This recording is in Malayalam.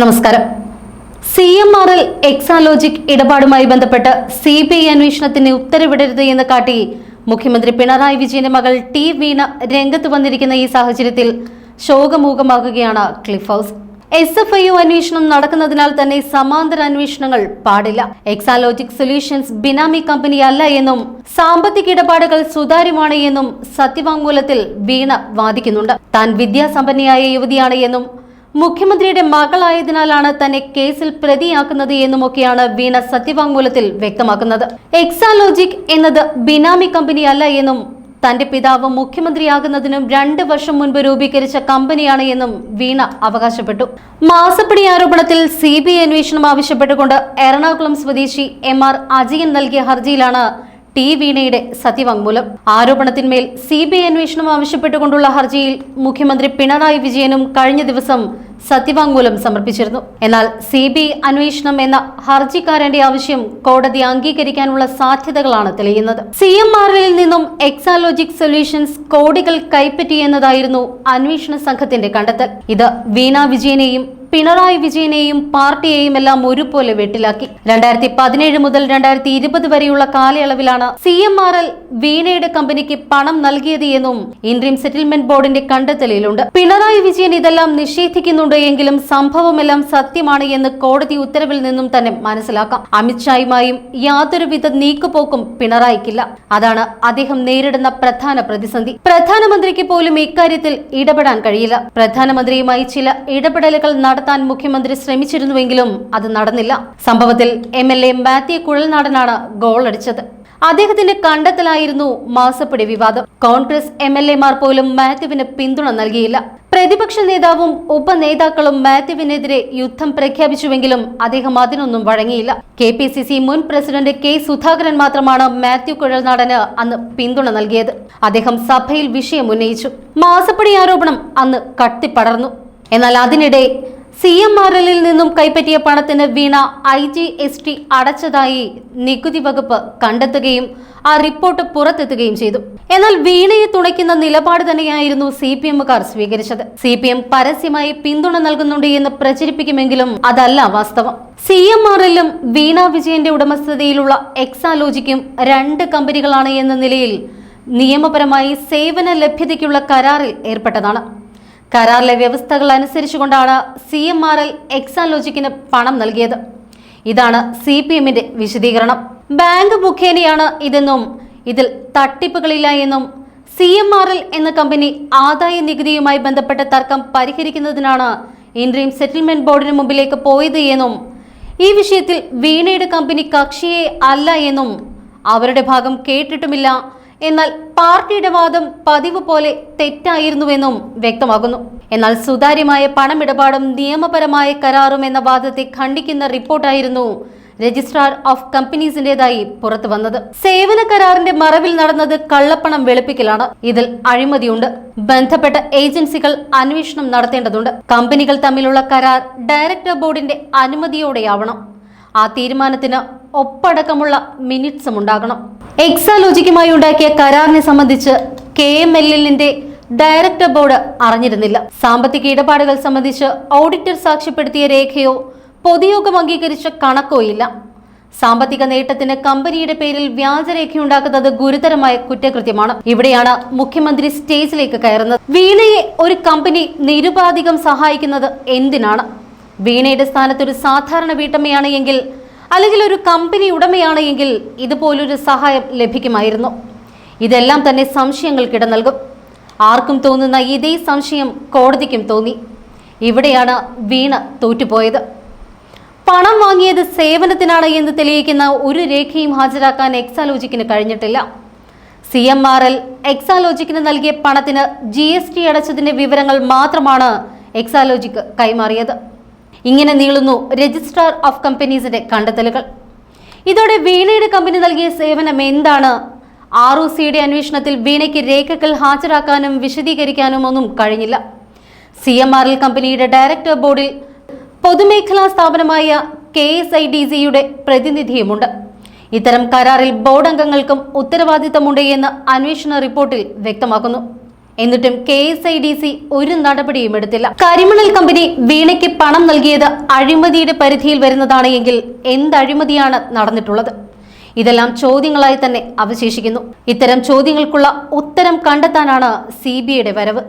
നമസ്കാരം. C M R L Exalogic ഇടപാടുമായി ബന്ധപ്പെട്ട് സി ബി ഐ അന്വേഷണത്തിന് ഉത്തരവിടരുത് എന്ന് കാട്ടി മുഖ്യമന്ത്രി പിണറായി വിജയന്റെ മകൾ ടി വീണ രംഗത്ത് വന്നിരിക്കുന്ന ഈ സാഹചര്യത്തിൽ ശോകമൂകമാകുകയാണ് Cliff House. S F I അന്വേഷണം നടക്കുന്നതിനാൽ തന്നെ സമാന്തര അന്വേഷണങ്ങൾ പാടില്ല. എക്സാലോജിക് സൊല്യൂഷൻസ് ബിനാമി കമ്പനി അല്ല എന്നും സാമ്പത്തിക ഇടപാടുകൾ സുതാര്യമാണ് എന്നും സത്യവാങ്മൂലത്തിൽ വീണ വാദിക്കുന്നുണ്ട്. താൻ വിദ്യാസമ്പന്നയായ യുവതിയാണ് എന്നും മുഖ്യമന്ത്രിയുടെ മകളായതിനാലാണ് തന്നെ കേസിൽ പ്രതിയാക്കുന്നത് എന്നുമൊക്കെയാണ് വീണ സത്യവാങ്മൂലത്തിൽ വ്യക്തമാക്കുന്നത്. എക്സാലോജിക് എന്നത് ബിനാമി കമ്പനി അല്ല എന്നും തന്റെ പിതാവ് മുഖ്യമന്ത്രിയാകുന്നതിനും രണ്ട് വർഷം മുൻപ് രൂപീകരിച്ച കമ്പനിയാണ് എന്നും വീണ അവകാശപ്പെട്ടു. മാസപ്പടി ആരോപണത്തിൽ സി ബി ഐ അന്വേഷണം ആവശ്യപ്പെട്ടുകൊണ്ട് എറണാകുളം സ്വദേശി എം ആർ അജയൻ നൽകിയ ഹർജിയിലാണ് ടി വീണയുടെ സത്യവാങ്മൂലം. ആരോപണത്തിന്മേൽ സി ബി ഐ അന്വേഷണം ആവശ്യപ്പെട്ടുകൊണ്ടുള്ള ഹർജിയിൽ മുഖ്യമന്ത്രി പിണറായി വിജയനും കഴിഞ്ഞ ദിവസം സത്യവാങ്മൂലം സമർപ്പിച്ചിരുന്നു. എന്നാൽ സി ബി അന്വേഷണം എന്ന ഹർജിക്കാരന്റെ ആവശ്യം കോടതി അംഗീകരിക്കാനുള്ള സാധ്യതകളാണ് തെളിയുന്നത്. സി എം ആറിൽ നിന്നും എക്സാലോജിക് സൊല്യൂഷൻസ് കോടികൾ കൈപ്പറ്റിയെന്നതായിരുന്നു അന്വേഷണ സംഘത്തിന്റെ കണ്ടെത്തൽ. ഇത് വീണ വിജയനെയും പിണറായി വിജയനെയും പാർട്ടിയെയും എല്ലാം ഒരുപോലെ വെട്ടിലാക്കി. രണ്ടായിരത്തി പതിനേഴ് മുതൽ രണ്ടായിരത്തി ഇരുപത് വരെയുള്ള കാലയളവിലാണ് സി എം ആർ എൽ വീണയുടെ കമ്പനിക്ക് പണം നൽകിയത് എന്നും ഇൻട്രീം സെറ്റിൽമെന്റ് ബോർഡിന്റെ കണ്ടെത്തലിലുണ്ട്. പിണറായി വിജയൻ ഇതെല്ലാം നിഷേധിക്കുന്നുണ്ട് എങ്കിലും സംഭവമെല്ലാം സത്യമാണ് എന്ന് കോടതി ഉത്തരവിൽ നിന്നും തന്നെ മനസ്സിലാക്കാം. അമിത്ഷായുമായും യാതൊരുവിധ നീക്കുപോക്കും പിണറായിക്കില്ല. അതാണ് അദ്ദേഹം നേരിടുന്ന പ്രധാന പ്രതിസന്ധി. പ്രധാനമന്ത്രിക്ക് പോലും ഇക്കാര്യത്തിൽ ഇടപെടാൻ കഴിയില്ല. പ്രധാനമന്ത്രിയുമായി ചില ഇടപെടലുകൾ നടത്താൻ മുഖ്യമന്ത്രി ശ്രമിച്ചിരുന്നുവെങ്കിലും അത് നടന്നില്ല. സംഭവത്തിൽ എം എൽ എ മാത്യു കുഴൽനാടനാണ് ഗോൾ അടിച്ചത്. അദ്ദേഹത്തിന്റെ കണ്ടെത്തലായിരുന്നു മാസപ്പടി വിവാദം. കോൺഗ്രസ് എം എൽ എമാർ പോലും മാത്യുവിന് പിന്തുണ നൽകിയില്ല. പ്രതിപക്ഷ നേതാവും ഉപനേതാക്കളും മാത്യുവിനെതിരെ യുദ്ധം പ്രഖ്യാപിച്ചുവെങ്കിലും അദ്ദേഹം അതിനൊന്നും വഴങ്ങിയില്ല. കെ പി സി സി മുൻ പ്രസിഡന്റ് കെ സുധാകരൻ മാത്രമാണ് മാത്യു കുഴൽനാടന് അന്ന് പിന്തുണ നൽകിയത്. അദ്ദേഹം സഭയിൽ വിഷയം ഉന്നയിച്ചു. മാസപ്പടി ആരോപണം അന്ന് കത്തിപ്പടർന്നു എന്നാൽ അതിനിടെ സി എം ആർ എല്ലിൽ നിന്നും കൈപ്പറ്റിയ പണത്തിന് Veena I G S T അടച്ചതായി നികുതി വകുപ്പ് കണ്ടെത്തുകയും ആ റിപ്പോർട്ട് പുറത്തെത്തുകയും ചെയ്തു. എന്നാൽ വീണയെ തുണയ്ക്കുന്ന നിലപാട് തന്നെയായിരുന്നു സി പി എമ്മുകാർ സ്വീകരിച്ചത്. സി പി എം പരസ്യമായി പിന്തുണ നൽകുന്നുണ്ട് എന്ന് പ്രചരിപ്പിക്കുമെങ്കിലും അതല്ല വാസ്തവം. സി എം ആർ എല്ലും വീണ വിജയന്റെ ഉടമസ്ഥതയിലുള്ള എക്സാലോജിക്കും രണ്ട് കമ്പനികളാണ് എന്ന നിലയിൽ നിയമപരമായി സേവന ലഭ്യതയ്ക്കുള്ള കരാറിൽ ഏർപ്പെട്ടതാണ്. കരാറിലെ വ്യവസ്ഥകൾ അനുസരിച്ചുകൊണ്ടാണ് സി എം ആർ എൽ എക്സാലോജിക്കിന് പണം നൽകിയത്. ഇതാണ് സി പി എമ്മിന്റെ വിശദീകരണം. ബാങ്ക് മുഖേനയാണ് ഇതെന്നും ഇതിൽ തട്ടിപ്പുകളില്ല എന്നും സി എം ആർ എൽ എന്ന കമ്പനി ആദായ നികുതിയുമായി ബന്ധപ്പെട്ട തർക്കം പരിഹരിക്കുന്നതിനാണ് ഇൻഡ്രീം സെറ്റിൽമെന്റ് ബോർഡിന് മുമ്പിലേക്ക് പോയത് എന്നും ഈ വിഷയത്തിൽ വീണയുടെ കമ്പനി കക്ഷിയെ അല്ല എന്നും അവരുടെ ഭാഗം കേട്ടിട്ടുമില്ല. എന്നാൽ പാർട്ടിയുടെ വാദം പതിവ് പോലെ തെറ്റായിരുന്നുവെന്നും വ്യക്തമാകുന്നു. എന്നാൽ സുതാര്യമായ പണമിടപാടും നിയമപരമായ കരാറും എന്ന വാദത്തെ ഖണ്ഡിക്കുന്ന റിപ്പോർട്ടായിരുന്നു രജിസ്ട്രാർ ഓഫ് കമ്പനീസിന്റേതായി പുറത്തു വന്നത്. സേവന കരാറിന്റെ മറവിൽ നടന്നത് കള്ളപ്പണം വെളുപ്പിക്കലാണ്. ഇതിൽ അഴിമതിയുണ്ട്. ബന്ധപ്പെട്ട ഏജൻസികൾ അന്വേഷണം നടത്തേണ്ടതുണ്ട്. കമ്പനികൾ തമ്മിലുള്ള കരാർ ഡയറക്ടർ ബോർഡിന്റെ അനുമതിയോടെയാവണം. ആ തീരുമാനത്തിന് ഒപ്പടക്കമുള്ള മിനിറ്റ്സും ഉണ്ടാകണം. എക്സാലോജിക്കുമായി ഉണ്ടാക്കിയ കരാറിനെ സംബന്ധിച്ച് കെ എം എൽ എല്ലിന്റെ ഡയറക്ടർ ബോർഡ് അറിഞ്ഞിരുന്നില്ല. സാമ്പത്തിക ഇടപാടുകൾ സംബന്ധിച്ച് ഓഡിറ്റർ സാക്ഷ്യപ്പെടുത്തിയ രേഖയോ പൊതുയോഗം അംഗീകരിച്ച കണക്കോ ഇല്ല. സാമ്പത്തിക നേട്ടത്തിന് കമ്പനിയുടെ പേരിൽ വ്യാജരേഖയുണ്ടാക്കുന്നത് ഗുരുതരമായ കുറ്റകൃത്യമാണ്. ഇവിടെയാണ് മുഖ്യമന്ത്രി സ്റ്റേജിലേക്ക് കയറുന്നത്. വീണയെ ഒരു കമ്പനി നിരുപാധികം സഹായിക്കുന്നത് എന്തിനാണ്? വീണയുടെ സ്ഥാനത്ത് ഒരു സാധാരണ വീട്ടമ്മയാണ് എങ്കിൽ അല്ലെങ്കിൽ ഒരു കമ്പനി ഉടമയാണ് എങ്കിൽ ഇതുപോലൊരു സഹായം ലഭിക്കുമായിരുന്നു. ഇതെല്ലാം തന്നെ സംശയങ്ങൾക്കിട നൽകും. ആർക്കും തോന്നുന്ന ഇതേ സംശയം കോടതിക്കും തോന്നി. ഇവിടെയാണ് വീണ തോറ്റുപോയത്. പണം വാങ്ങിയത് സേവനത്തിനാണ് എന്ന് തെളിയിക്കുന്ന ഒരു രേഖയും ഹാജരാക്കാൻ എക്സാലോജിക്കിന് കഴിഞ്ഞിട്ടില്ല. സി എം ആർ എൽ എക്സാലോജിക്കിന് നൽകിയ പണത്തിന് ജി എസ് ടി അടച്ചതിന്റെ വിവരങ്ങൾ മാത്രമാണ് എക്സാലോജിക്ക് കൈമാറിയത്. ഇങ്ങനെ നീളുന്നു രജിസ്ട്രാർ ഓഫ് കമ്പനീസിന്റെ കണ്ടെത്തലുകൾ. ഇതോടെ വീണയുടെ കമ്പനി നൽകിയ സേവനം എന്താണ്? ആർ ഒ സിയുടെ അന്വേഷണത്തിൽ വീണയ്ക്ക് രേഖകൾ ഹാജരാക്കാനും വിശദീകരിക്കാനും ഒന്നും കഴിഞ്ഞില്ല. സി എം ആർ എൽ കമ്പനിയുടെ ഡയറക്ടർ ബോർഡിൽ പൊതുമേഖലാ സ്ഥാപനമായ കെ എസ് ഐ ഡി സിയുടെ പ്രതിനിധിയുമുണ്ട്. ഇത്തരം കരാറിൽ ബോർഡ് അംഗങ്ങൾക്കും ഉത്തരവാദിത്തമുണ്ട് എന്ന് അന്വേഷണ റിപ്പോർട്ടിൽ വ്യക്തമാക്കുന്നു. എന്നിട്ടും K S I D C ഒരു നടപടിയും എടുത്തില്ല. കരിമണൽ കമ്പനി വീണയ്ക്ക് പണം നൽകിയത് അഴിമതിയുടെ പരിധിയിൽ വരുന്നതാണ് എങ്കിൽ എന്ത് അഴിമതിയാണ് നടന്നിട്ടുള്ളത്? ഇതെല്ലാം ചോദ്യങ്ങളായി തന്നെ അവശേഷിക്കുന്നു. ഇത്തരം ചോദ്യങ്ങൾക്കുള്ള ഉത്തരം കണ്ടെത്താനാണ് സി ബി ഐയുടെ വരവ്.